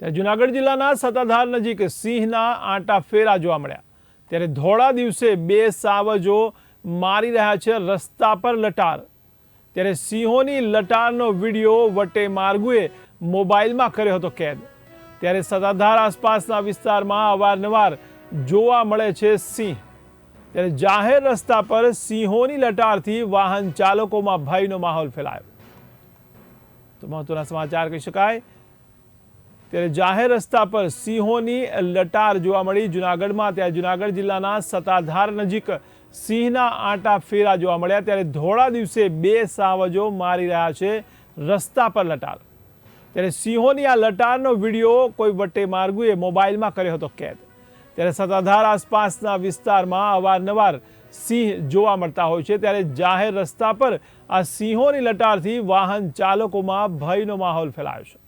ત્યારે જુનાગઢ જિલ્લાના સત્તાધાર નજીક સિંહના આંટા ફેરા જોવા મળ્યા. ત્યારે ધોળા દિવસે બે સાવજો મારી રહ્યા છે રસ્તા પર લટાર. ત્યારે સિંહોની લટારનો વીડિયો વટે માર્ગુએ મોબાઈલમાં કર્યો હતો કેદ. ત્યારે સત્તાધાર આસપાસના વિસ્તારમાં અવારનવાર જોવા મળે છે સિંહ. ત્યારે જાહેર રસ્તા પર સિંહોની લટારથી વાહન ચાલકોમાં ભયનો માહોલ ફેલાયો. તો મહત્વના સમાચાર કહી શકાય ત્યારે જાહેર રસ્તા પર સિંહોની લટાર જોવા મળી. જુનાગઢમાં ત્યારે જુનાગઢ જિલ્લાના સતાધાર નજીક સિંહના આંટા ફેરા જોવા મળ્યા. ત્યારે ધોળા દિવસે બે સાવજો મારી રહ્યા છે રસ્તા પર લટાર. ત્યારે સિંહોની આ લટારનો વીડિયો કોઈ વટ્ટે માર્ગુએ મોબાઈલમાં કર્યો હતો કેદ. ત્યારે સત્તાધાર આસપાસના વિસ્તારમાં અવારનવાર સિંહ જોવા મળતા હોય છે. ત્યારે જાહેર રસ્તા પર આ સિંહોની લટારથી વાહન ચાલકોમાં ભયનો માહોલ ફેલાયો છે.